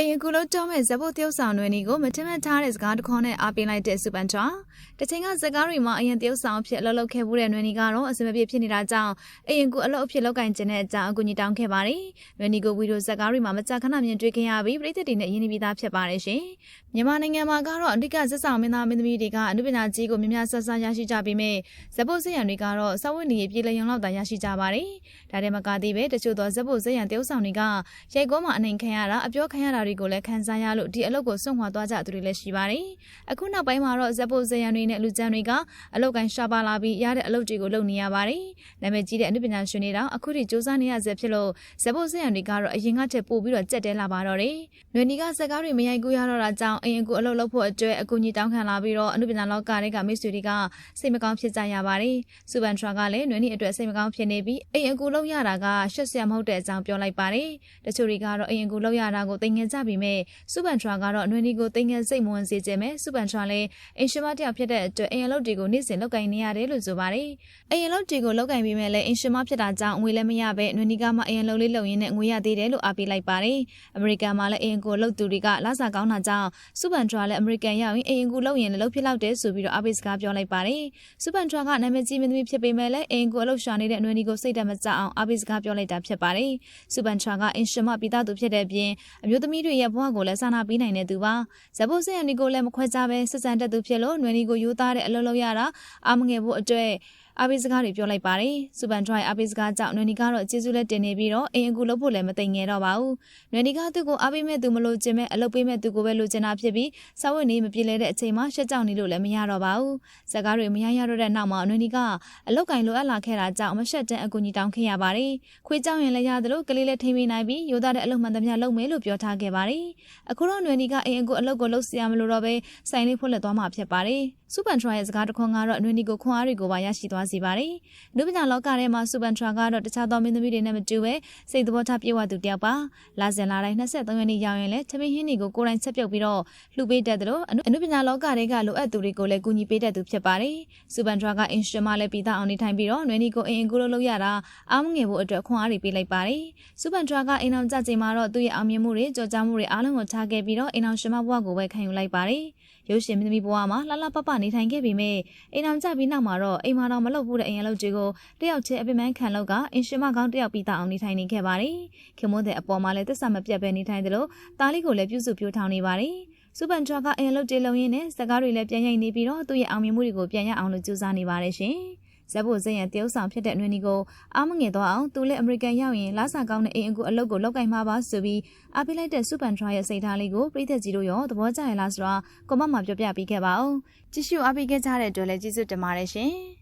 အိမ်အကူလုံးတောမဲ့ဇဘုတ်တယောက်ဆောင်တွေနီကိုမထင်မှတ်ထားတဲ့စကားတစ်ခေါက်နဲ့အားပေးလိုက်တဲ့စူပန်ချွာတချိန်ကစကားတွေမှာအရင်တယောက်ဆောင်အဖြစ်အလုပ်လုပ်ခဲ့မှုတဲ့နွေနီကတော့အစမပြေဖြစ်နေတာကြောင့်အိမ်အကူအလုပ်အဖြစ်လုပ်ကင်ခြင်းတဲ့အကြောင်းအကူညီတောင်းခဲ့ပါတယ်နွေနီကိုဗီဒီယိုစကားတွေမှာမကြာခဏမြင်တွေ့ခဲ့ရပြီးပြည်သက်တွေနဲ့ရင်းနှီးပြီးသားဖြစ်ပါတယ်ရှင်မြန်မာနိုင်ငံမှာကတော့အဓိကဇက်ဆောင်မင်းသားမင်းသမီးတွေကအမှုပညာကြီးကိုများများဆဆရရှိကြပြီးမြဲဇဘုတ်စရံတွေကတော့စောဝတ်နေရပြည်လျုံလောက်သာရရှိကြပါတယ်ဒါတဲ့မကသေးပဲတချို့သောဇဘုတ်စရံတယောက်ဆောင်တွေကရိုက်ကောမှာအနေခံရတာအပြောခံရတာတွေကိုလည်းခံစားရလို့ဒီအလုပ်ကိုစွန့်ခွာသွားကြသူတွေလည်းရှိပါတယ်။အခုနောက်ပိုင်းမှာတော့ဇက်ဖို့ဇယံတွေနဲ့လူကျန်းတွေကအလုပ်ကိုင်းရှာပါလာပြီးရတဲ့အလုပ်တွေကိုလုပ်နေရပါတယ်။နာမည်ကြီးတဲ့အနုပညာရှင်တွေတော့အခုထိစူးစမ်းနေရဆဲဖြစ်လို့ဇက်ဖို့ဇယံတွေကတော့အရင်ကထက်ပိုပြီးတော့ကြက်တဲလာပါတော့တယ်။နွေနီကဇက်ကားတွေမရိုက်ကူးရတော့တာကြောင့်အရင်ကအလုပ်လုပ်ဖို့အတွက်အကူအညီတောင်းခံလာပြီးတော့အနုပညာလောကတွေကမိတ်ဆွေတွေကစိတ်မကောင်းဖြစ်ကြရပါတယ်။စူပန်ထရာကလည်းနွေနီအတွက်စိတ်မကောင်းဖြစ်နေပြီးအရင်အကူလုပ်ရတာကရှက်စရာမဟုတ်တဲ့အကြောင်းပြောလိုက်ပါတယ်။တချို့တွေကတော့အရင်အကူလုပ်ရတာကိုသိငင်ကြပြီးမဲ့စူပန်ထရာကတော့အနွေဒီကိုသိငယ်စိတ်မဝင်စေခြင်းပဲစူပန်ထရာလည်းအင်ရှင်မတယောက်ဖြစ်တဲ့အတွက်အရင်လုပ်တွေကိုနေ့စဉ်လုပ်ကင်နေရတယ်လို့ဆိုပါတယ်။အရင်လုပ်တွေကိုလုပ်ကင်ပြီးမဲ့လည်းအင်ရှင်မဖြစ်တာကြောင့်ငွေလည်းမရပဲအနွေဒီကမှအရင်လုပ်လေးလုပ်ရင်းနဲ့ငွေရသေးတယ်လို့အားပေးလိုက်ပါတယ်။အမေရိကန်မှာလည်းအရင်ကိုလုပ်သူတွေကလာစာကောင်းတာကြောင့်စူပန်ထရာလည်းအမေရိကန်ရောက်ရင်အရင်ကိုလုပ်ရင်လည်းလုပ်ဖြစ်လောက်တယ်ဆိုပြီးတော့အားပေးစကားပြောလိုက်ပါတယ်။စူပန်ထရာကနာမည်ကြီးမင်းသမီးဖြစ်ပေမဲ့လည်းအရင်ကိုအလုပ်ရှာနေတဲ့အနွေဒီကိုစိတ်တမကြအောင်အားပေးစကားပြောလိုက်တာဖြစ်ပါတယ်။စူပန်ထရာကအင်ရှင်မပိသားသူဖြစ်တဲ့အပြင်အမျိုးသမီးတွေရဲ့ဘဝကိုလည်းစာနာပေးနိုင်တဲ့သူပါဇဘုတ်စရန်နီကိုလည်းမခွဲကြပဲဆက်ဆံတတ်သူဖြစ်လို့နွယ်နီကိုယူသားတဲ့အလုပ်လုပ်ရတာအာမငယ်ဖို့အတွက် အပိစကားတွေပြောလိုက်ပါတယ်။စူပန်ထရိုင်အပိစကားကြောင့်နွေနီကတော့ကျေးဇူးလက်တင်နေပြီးတော့အိမ်အကူလုပ်ဖို့လည်းမသိငယ်တော့ပါဘူး။နွေနီကသူ့ကိုအားပေးမဲ့သူမလို့ခြင်းမဲ့အလုပ်ပေးမဲ့သူကိုပဲလိုချင်တာဖြစ်ပြီးစာဝတ်နေမပြေလဲတဲ့အချိန်မှာရှက်ကြောက်နေလို့လည်းမရတော့ပါဘူး။ဇကားတွေမရရတော့တဲ့နောက်မှာနွေနီကအလုပ်ကင်လိုအပ်လာခဲ့တာကြောင့်မရှက်တဲ့အကူကြီးတောင်းခဲ့ရပါတယ်။ခွေးကြောင်ရင်လည်းရတယ်လို့ကလေးလည်းထိမိနိုင်ပြီးရိုးသားတဲ့အလုပ်မှန်သမျှလုပ်မယ်လို့ပြောထားခဲ့ပါတယ်။အခုတော့နွေနီကအိမ်အကူအလုပ်ကိုလုပ်စီရမလို့တော့ပဲဆိုင်လေးဖွင့်လက်သွားမှာဖြစ်ပါတယ်။စူပန်ထရိုင်ရဲ့စကားတစ်ခွန်းကတော့နွေနီကိုခွန်အားတွေကိုပါရရှိသွားစေပါတယ်။လူပညာလောကထဲမှာစူပန်ထရာကတော့တခြားသောမင်းသမီးတွေနဲ့မတူပဲစိတ်သဘောထားပြေဝသူတယောက်ပါ။လာစင်လာတိုင်း23ရက်နေ့ရောက်ရင်လည်းသမီးဟင်းတွေကိုကိုယ်တိုင်ချက်ပြုတ်ပြီးတော့လှူပေးတတ်တယ်လို့အနုပညာလောကတွေကလိုအပ်သူတွေကိုလည်းကူညီပေးတတ်သူဖြစ်ပါတယ်။စူပန်ထရာကအင်စတမလည်းပြီးသားအောင်နေထိုင်ပြီးတော့နွေနီကိုအင်အင်ကူလို့လုပ်ရတာအားမငယ်ဖို့အတွက်ခွန်အားတွေပေးလိုက်ပါတယ်။စူပန်ထရာကအင်အောင်ကြချိန်မှာတော့သူ့ရဲ့အောင်မြင်မှုတွေကြော်ကြားမှုတွေအားလုံးကိုထားခဲ့ပြီးတော့အင်အောင်ရှင်မဘဝကိုပဲခံယူလိုက်ပါတယ်။ ရုပ်ရှင်မင်းသမီးဘဝမှာလှလှပပနေထိုင်ခဲ့ပြီးမြဲအိမ်အောင်ကြပြီးနောက်မှာတော့အိမ်မှာတော့မလုပ်ဘူးတဲ့အင်ရလုပ်တွေကိုတယောက်ချင်းအပြစ်မှန်ခံလောက်ကအင်ရှင်မကောင်းတယောက်ပြီးသားအောင်နေထိုင်နေခဲ့ပါတယ်။ခင်မွန်းတဲ့အပေါ်မှာလည်းတစ္ဆာမပြတ်ပဲနေထိုင်တယ်လို့တားလေးကိုလည်းပြုစုပြောထောင်နေပါတယ်။စူပန်ထရာကအင်လုတ်တေလုံရင်းနဲ့စကားတွေလည်းပြန်ရိုက်နေပြီးတော့သူ့ရဲ့အောင်မြင်မှုတွေကိုပြန်ရအောင်လို့ကြိုးစားနေပါတယ်ရှင်။ ဇက်ဖို့ဇက်ရန်တရုတ်ဆောင်ဖြစ်တဲ့နွေနီကိုအားမငယ်တော့အောင်သူလည်းအမေရိကန်ရောက်ရင်လာစာကောင်းတဲ့အိမ်အကူအလုပ်ကိုလောက်ကင်မှာပါဆိုပြီးအားပေးလိုက်တဲ့စူပန်ထရာရဲ့စိတ်ထားလေးကိုပြည်သက်ကြီးတို့ရောသဘောကျရလားဆိုတော့ကွန်မန့်မှာပြောပြပေးခဲ့ပါဦးကြည့်ရှုအားပေးခဲ့ကြတဲ့အတွက်လည်းကျေးဇူးတင်ပါတယ်ရှင်။